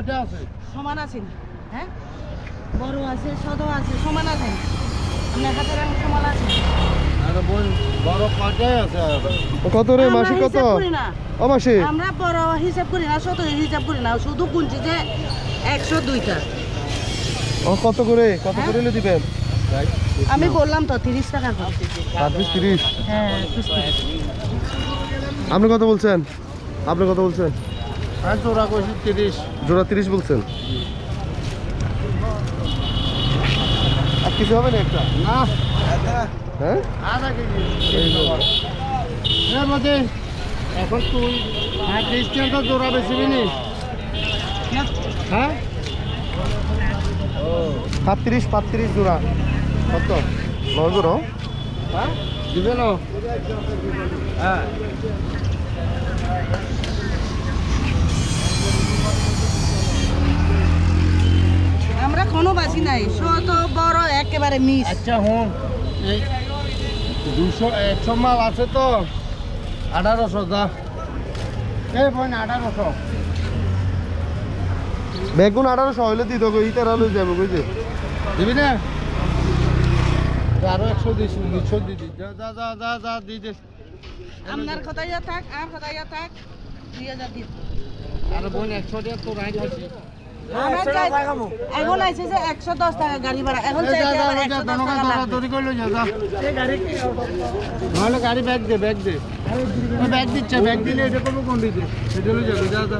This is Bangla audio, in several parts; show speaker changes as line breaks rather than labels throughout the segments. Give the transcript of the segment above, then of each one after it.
কয়টা আছে?
সমান আছে হ্যাঁ? বড় আছে ছোট আছে সমান আছে আপনার হাতের আঙুল সমান আছে।
আরে বোন বড়
কত রে
আমরা
মাসি কত?
করি না।
ও মাসি
আমরা বড় হিসাব করি না ছোট হিসাব করি না। শুধু গুনছি যে একশো দুইটা।
ও কত করে? কত করে হলে দিবেন?
আমি বললাম তো তিরিশ টাকা করে।
পিস তিরিশ?
হ্যাঁ
আপনি কত বলছেন? আপনি কত বলছেন?
আমি তোরা কইছি তিরিশ।
জোড়া তিরিশ বলছেন? আর কিছু হবে না একটা?
না।
হ্যাঁ?
আধা কেজি এখন তুই হ্যাঁ খ্রিস্টান তো জোড়া বেশি নি হ্যাঁ?
সাতত্রিশ পাঁত্রিশ জোড়া। কত? নয় জোড়া?
হ্যাঁ? দিবে না। হ্যাঁ।
আমরা কোনো বাসি নাই। ছোট বড় একেবারে মিস।
আচ্ছা হুন দুশো একশো মাল আছে তো। আঠারোশো দা এই বোন আঠারোশো।
বেগুন আঠারোশো হইলে দিত গো ইতার আলু যাব বুঝলি?
দিবি না? আরও একশো দিস দুশো দিদি যা যা যা যা যা দি দে।
আপনার কথাই থাক আর কথাই থাক। চাই এখন আইছে যে একশো দশ টাকা গাড়ি ভাড়া। এখন
নাহলে গাড়ি ব্যাগ দে ব্যাগ দে। ব্যাগ দিচ্ছে ব্যাগ দিলে এটা কোনো দিতে যাবে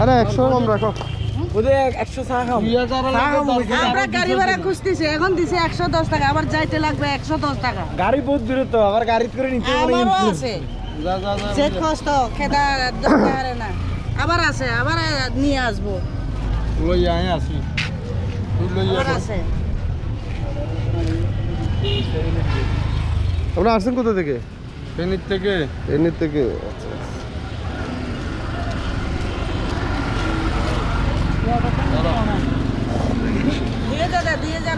আরে একশো কম রাখো।
আমরা গাড়ি ভাড়া খুঁজতেছি এখন দিছে একশো দশ টাকা আবার যাইতে লাগবে একশো দশ টাকা।
গাড়ি বহুত দূরে তো আবার গাড়ি করে নিতে
আছে।
যা যা যা
যে কষ্ট খেদা না। আবার আছে আবার নিয়ে আসব।
লই আয় আসি
আবার আছে।
আমরা আসছেন কোথা থেকে?
ফেনীর থেকে।
এমনি থেকে? আচ্ছা
দুই হাজার দেয়, দুই হাজার
পার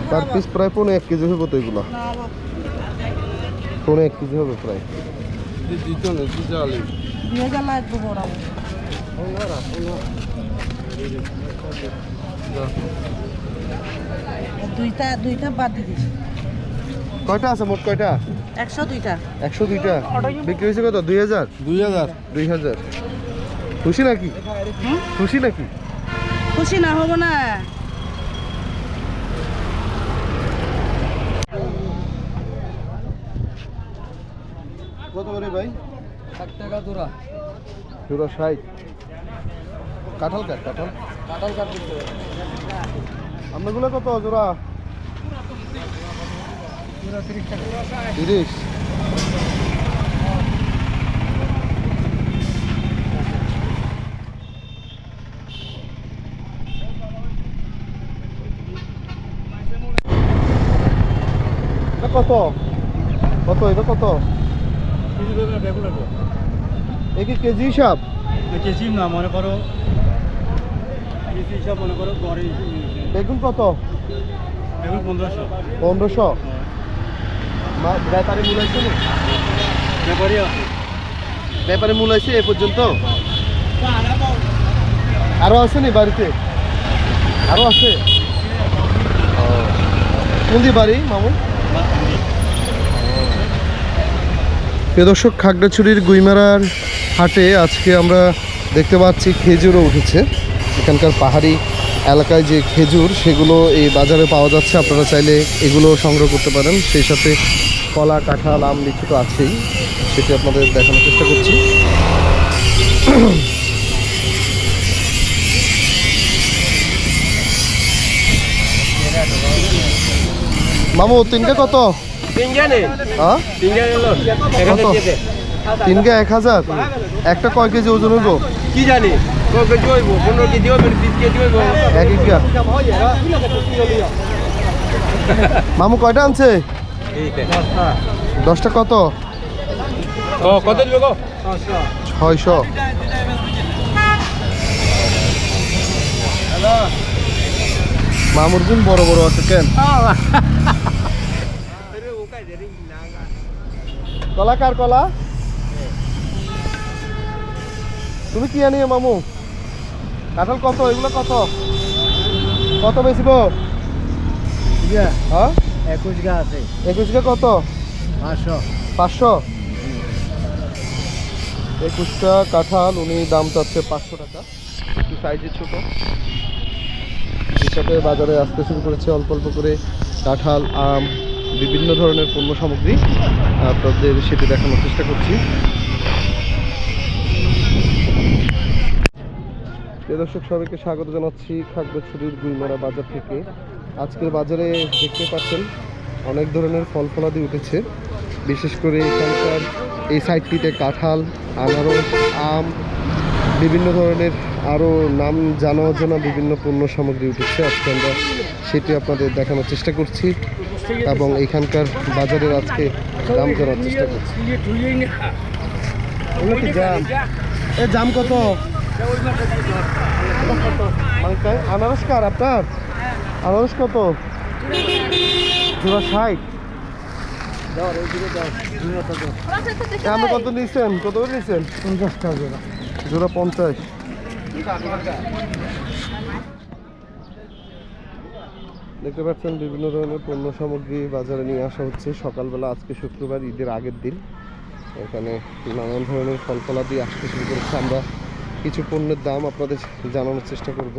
বরাবর।
পিস প্রায় পনেরো এক কেজি হবে তো এগুলো। পনেরো এক কেজি হবে প্রায়।
দুইটা দুইটা বাদ দিয়ে
কয়টা আছে মোট কয়টা?
একশো দুইটা।
একশো দুইটা বিক্রি হয়েছে কত? দুই হাজার?
দুই হাজার।
দুই হাজার। খুশি নাকি? খুশি নাকি?
খুশি না হব না।
কত করে ভাই?
ষাট টাকা তোরা
জোড়া ষাট। কাঁঠাল কাঠ কাঁঠাল।
কাঁঠাল কাট দিতে
আপনাগুলো কত জোড়া? তিরিশ। কত? কত এটা কত? এ কি কেজি হিসাব?
কেজি না মনে করো কেজি হিসাব মনে করো গড়ে
বেগুন কত?
এগুলো পনেরোশো।
পনেরোশো? ব্যাপারে মূলাইছে
আছে
ব্যাপারে মূলাইছে এ পর্যন্ত? আরও আছে নি বাড়িতে? আরও আছে? কোন বাড়ি মামু প্রিয় দর্শক, খাগড়াছড়ির গুইমারার হাটে আজকে আমরা দেখতে পাচ্ছি খেজুরও উঠেছে। এখানকার পাহাড়ি এলাকায় যে খেজুর, সেগুলো এই বাজারে পাওয়া যাচ্ছে। আপনারা চাইলে এগুলো সংগ্রহ করতে পারেন। সেই সাথে কলা, কাঁঠাল, আম লিচু তো আছেই। সেটি আপনাদের দেখানোর চেষ্টা করছি। মামু তিনটে কত? হ্যাঁ? কত? তিনটে এক হাজার? একটা কয় কেজি ওজন হইব?
কি জানি? কেজি পনেরো কেজি কেজি
এক মামু কয়টা আনছে? দশটা কত?
কত
ছয়শো। মামুর গুণ বড় বড় আছে কেন? কলা কার কলা? তুমি কি আনিয়ে মামু? কাঁঠাল কত? এগুলো কত? কত বেশিব হ্যাঁ?
একুশ গা আছে।
একুশ কে কত?
পাঁচশো।
পাঁচশো? একুশটা কাঁঠাল উনি দাম চাচ্ছে পাঁচশো টাকা। একটু সাইজে ছোট। হিসাবে বাজারে আসতে শুরু করেছে অল্প অল্প করে কাঁঠাল, আম, বিভিন্ন ধরনের পণ্য সামগ্রী। আপনাদের সেটি দেখানোর চেষ্টা করছি। দর্শক, সবাইকে স্বাগত জানাচ্ছি খাগড়াছড়ির গুইমারা বাজার থেকে। আজকের বাজারে দেখতে পাচ্ছেন, অনেক ধরনের ফল ফলাদি উঠেছে। বিশেষ করে এখানকার এই সাইডটিতে কাঁঠাল, আনারস, আম বিভিন্ন ধরনের আরও নাম জানা অজানা বিভিন্ন পণ্য সামগ্রী উঠেছে। আজকে আমরা সেটি আপনাদের দেখানোর চেষ্টা করছি এবং এখানকার বাজারের আজকে দাম জানার চেষ্টা করছি। জাম। এ জাম কত? আনারস কার আপনার? আনারস কত? জোড়া ষাট। আপনি কত নিয়েছেন কত করে নিয়েছেন
পঞ্চাশ টাকা
জোড়া পঞ্চাশ। দেখতে পাচ্ছেন, বিভিন্ন ধরনের পণ্য সামগ্রী বাজারে নিয়ে আসা হচ্ছে। সকালবেলা আজকে শুক্রবার, ঈদের আগের দিন। এখানে নানান ধরনের ফল ফলাদি আসতে শুরু করেছে। আমরা কিছু পণ্যের দাম আপনাদের জানানোর চেষ্টা করব।